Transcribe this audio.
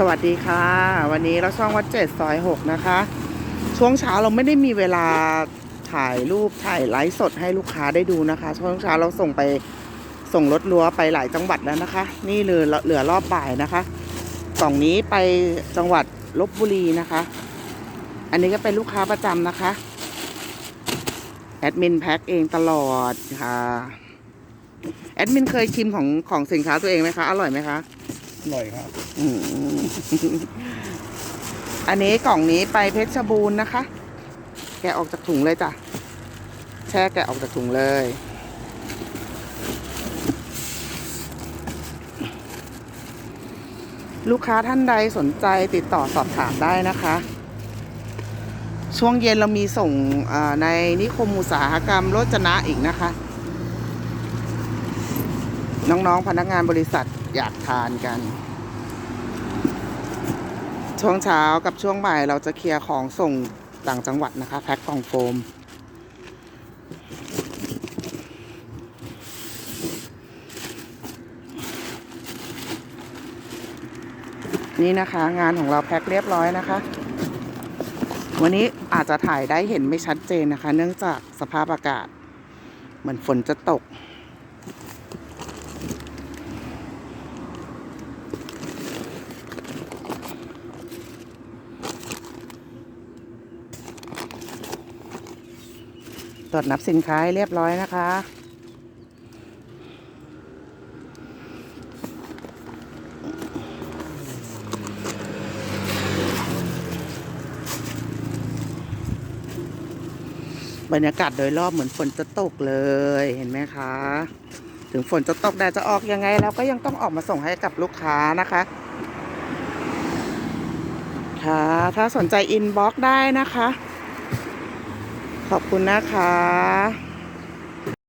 สวัสดีค่ะ วันนี้เราช่องวัดเจ็ดซอยหกนะคะ ช่วงเช้าเราไม่ได้มีเวลาถ่ายรูปถ่ายไลฟ์สดให้ลูกค้าได้ดูนะคะ ช่วงเช้าเราส่งไปส่งรถลัวไปหลายจังหวัดแล้วนะคะ นี่เหลือเหลือรอบบ่ายนะคะกล่องนี้ไปจังหวัดลบบุรีนะคะ อันนี้ก็เป็นลูกค้าประจำนะคะแอดมินแพ็คเองตลอดค่ะแอดมินเคยชิมของของสินค้าตัวเองไหมคะ อร่อยไหมคะ อร่อยครับ อืมอันนี้กล่องนี้ไปเพชรบูรณ์นะคะ แกะออกจากถุงเลยจ้ะ แช่แกะออกจากถุงเลย ลูกค้าท่านใดสนใจติดต่อสอบถามได้นะคะ ช่วงเย็นเรามีส่งในนิคมอุตสาหกรรมโรจนะอีกนะคะ น้องๆพนักงานบริษัทอยากทานกัน ช่วงเช้ากับช่วงบ่ายเราจะเคลียร์ของส่งต่างจังหวัดนะคะ แพ็คกล่องโฟม นี่นะคะ งานของเราแพ็คเรียบร้อยนะคะ วันนี้อาจจะถ่ายได้เห็นไม่ชัดเจนนะคะ เนื่องจากสภาพอากาศ เหมือนฝนจะตก ตรวจนับสินค้าเรียบร้อยนะคะ บรรยากาศโดยรอบเหมือนฝนจะตกเลยเห็นไหมคะ ถึงฝนจะตกแดดจะออกยังไงเราก็ยังต้องออกมาส่งให้กับลูกค้านะคะค่ะถ้าสนใจอินบ็อกได้นะคะ ขอบคุณนะคะ